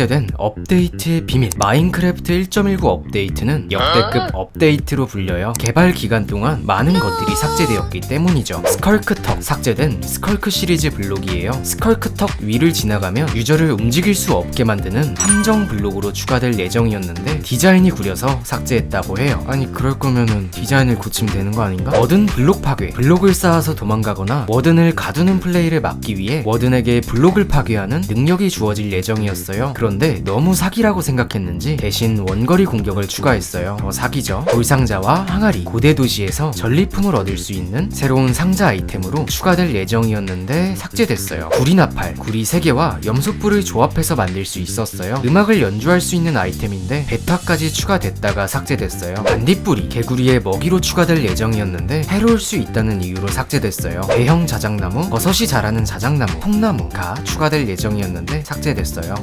삭제된 업데이트의 비밀. 마인크래프트 1.19 업데이트는 역대급 업데이트로 불려요. 개발 기간 동안 많은 것들이 삭제되었기 때문이죠. 스컬크턱 삭제된 스컬크 시리즈 블록이에요. 스컬크턱 위를 지나가면 유저를 움직일 수 없게 만드는 함정 블록으로 추가될 예정이었는데 디자인이 구려서 삭제했다고 해요. 아니 그럴 거면은 디자인을 고치면 되는 거 아닌가? 워든 블록 파괴. 블록을 쌓아서 도망가거나 워든을 가두는 플레이를 막기 위해 워든에게 블록을 파괴하는 능력이 주어질 예정이었어요. 그런 데 너무 사기라고 생각했는지 대신 원거리 공격을 추가했어요. 더 사기죠. 돌상자와 항아리 고대 도시에서 전리품을 얻을 수 있는 새로운 상자 아이템으로 추가될 예정이었는데 삭제됐어요. 구리 나팔 구리 3개와 염소뿔을 조합해서 만들 수 있었어요. 음악을 연주할 수 있는 아이템인데 베타까지 추가됐다가 삭제됐어요. 반딧불이 개구리의 먹이로 추가될 예정이었는데 해로울 수 있다는 이유로 삭제됐어요. 대형 자작나무 버섯이 자라는 자작나무 통나무가 추가될 예정이었는데 삭제됐어요